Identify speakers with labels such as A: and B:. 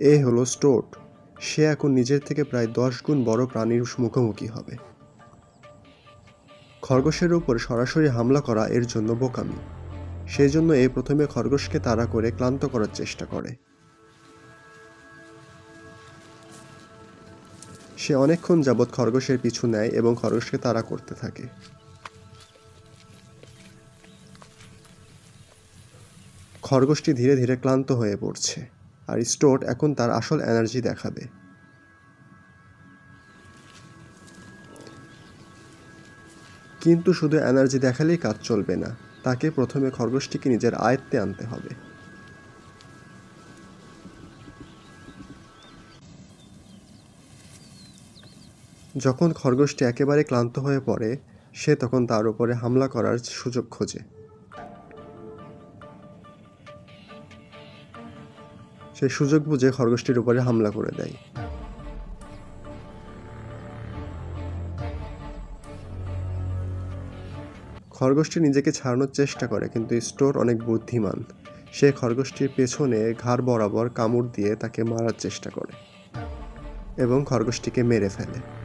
A: এ হলো স্টোট। সে এখন নিজের থেকে প্রায় দশ গুণ বড় প্রাণীর মুখোমুখি হবে। খরগোশের উপর সরাসরি হামলা করা এর জন্য বোকামি। সেই জন্য এ প্রথমে খরগোশকে তাড়া করে ক্লান্ত করার চেষ্টা করে। সে অনেকক্ষণ যাবৎ খরগোশের পিছু নেয় এবং খরগোশকে তাড়া করতে থাকে। খরগোশটি ধীরে ধীরে ক্লান্ত হয়ে পড়ছে। আর স্টোট এখন তার আসল এনার্জি দেখাবে। কিন্তু শুধু এনার্জি দেখালেই কাজ চলবে না, তাকে প্রথমে খরগোশটিকে নিজের আয়ত্তে আনতে হবে। যখন খরগোশটি একেবারে ক্লান্ত হয়ে পড়ে, সে তখন তার উপরে হামলা করার সুযোগ খোঁজে। সে সুযোগ বুঝে খরগোশটির উপরে হামলা করে দেয়। খরগোশটি নিজেকে ছাড়ানোর চেষ্টা করে, কিন্তু স্টোর অনেক বুদ্ধিমান। সে খরগোশটির পেছনে ঘাড় বরাবর কামড় দিয়ে তাকে মারার চেষ্টা করে এবং খরগোশটিকে মেরে ফেলে।